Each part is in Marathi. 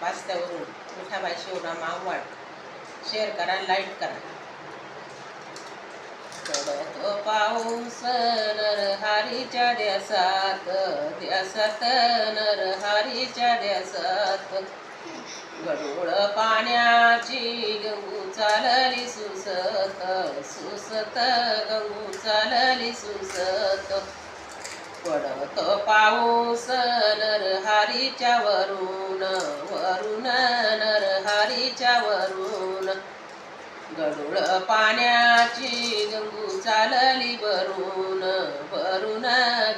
पास्त्यावरून मिठाबाई शिवराम आव्हाड शेअर करा लाईक करा. पडतो पाऊस नरहारीच्या द्यासात द्यासात नरहारीच्या द्यासात गडूळ पाण्याची गंगू चालली सुसत सुसत गंगू चालली सुसत. पडतो पाऊस नरहारीच्या वरून वरून गडूळ पाण्याची गंगू चालली वरून वरून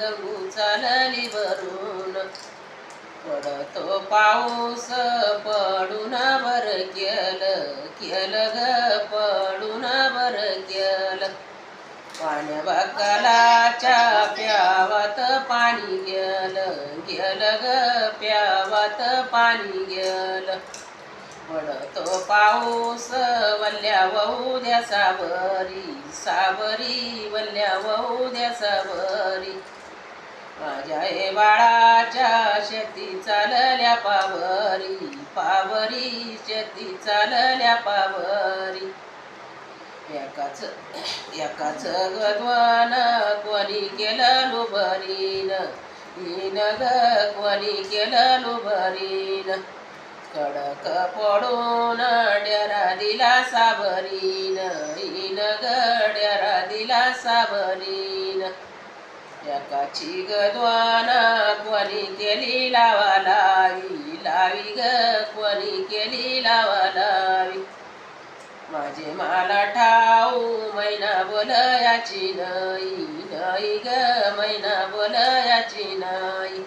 गंगू चालली वरून. पडतो पाऊस पडून बर केल केल ग पडून बर केल. पाण्या बकालाच्या प्यावात पाणी गेलं गेल ग प्यावात पाणी गेलं. पडतो पाऊस वल्ल्या वहू द्या सावरी सावरी वल्ल्या वहू द्या सावरी. माझ्या हे बाळाच्या शेती चालल्या पावरी पावरी शेती चालल्या पावरी. एकाच एकाच गद्वान कोणी केलं लुबरीन इन ग कोणी केलं लुबरीन. कडक पडून ड्यरा दिला साबरीन इन ग दिला साबरीन एकाची गद्वान कोणी केली लावा लावी. लावी ग कोणी केली लावा लावी. माझे मला ठाऊ मैना बोलयाची नाही. नाही ग मैना बोलयाची नाही.